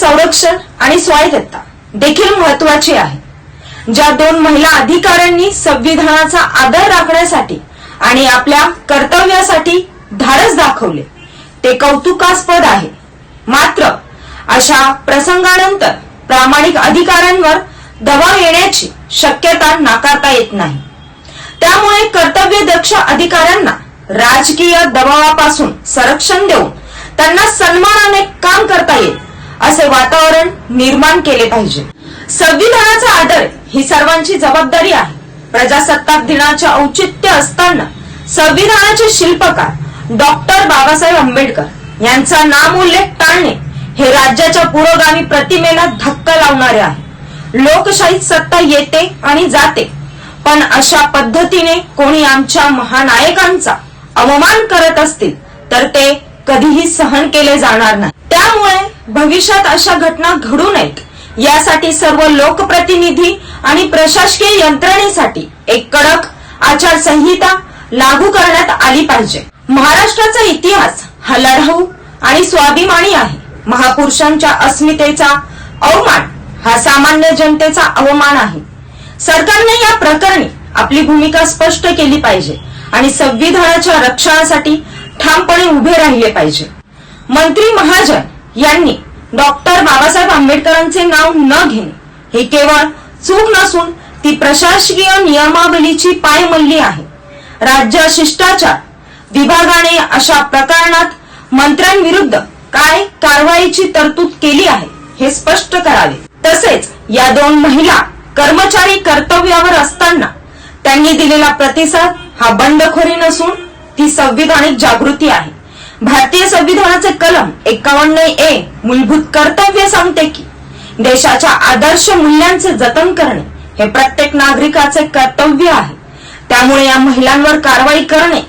संरक्षण आणि स्वायत्तता देखील महत्वाची आहे. ज्या दोन महिला अधिकाऱ्यांनी संविधानाचा आदर राखण्यासाठी आणि आपल्या कर्तव्यासाठी धाडस दाखवले ते कौतुकास्पद आहे. मात्र अशा प्रसंगानंतर प्रामाणिक अधिकाऱ्यांवर दबाव येण्याची शक्यता नाकारता येत नाही. त्यामुळे कर्तव्यदक्ष अधिकाऱ्यांना राजकीय दबावापासून संरक्षण देऊन त्यांना सन्मानाने काम निर्माण केले पाहिजे. संविधानाचा आदर ही सर्वांची जबाबदारी आहे. प्रजासत्ताक दिनाचे औचित्य असताना संविधानाचे शिल्पकार डॉक्टर बाबासाहेब आंबेडकर यांचा नामोल्लेख टाळणे हे राज्याच्या पुरोगामी प्रतिमेला धक्का लावणारे आहे. लोकशाहीत सत्ता येते आणि जाते पण अशा पद्धतीने कोणी आमच्या महानायकांचा अवमान करत असतील तर ते कधीही सहन केले जाणार नाही. त्यामुळे भविष्यात अशा घटना घडू नयेत. यासाठी सर्व लोकप्रतिनिधी आणि प्रशासकीय यंत्रणेसाठी एक कडक आचारसंहिता लागू करण्यात आली पाहिजे. महाराष्ट्राचा इतिहास हा लढाऊ आणि स्वाभिमानी आहे. महापुरुषांच्या अस्मितेचा अवमान हा सामान्य जनतेचा अवमान आहे. सरकारने या प्रकरणी आपली भूमिका स्पष्ट केली पाहिजे आणि संविधानाच्या रक्षणासाठी ठामपणे उभे राहिले पाहिजे. मंत्री महाजन यांनी डॉक्टर बाबासाहेब आंबेडकरांचे नाव न घेणे हे केवळ चूक नसून ती प्रशासकीय नियमावलीची पायमल्ली आहे. राज्य शिष्टाचार विभागाने अशा प्रकरणात मंत्र्यांविरुद्ध काय कारवाईची तरतूद केली आहे हे स्पष्ट करावे. तसेच या दोन महिला कर्मचारी कर्तव्यावर असताना त्यांनी दिलेला प्रतिसाद हा बंडखोरी नसून ती संविधानिक जागृती आहे. भारतीय संविधानाचे कलम एकावन्न ए मूलभूत कर्तव्य सांगते की देशाच्या आदर्श मूल्यांचे जतन करणे हे प्रत्येक नागरिकाचे कर्तव्य आहे. त्यामुळे या महिलांवर कारवाई करणे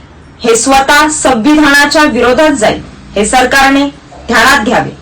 हे स्वतः संविधानाच्या विरोधात जाईल हे सरकारने ध्यानात घ्यावे.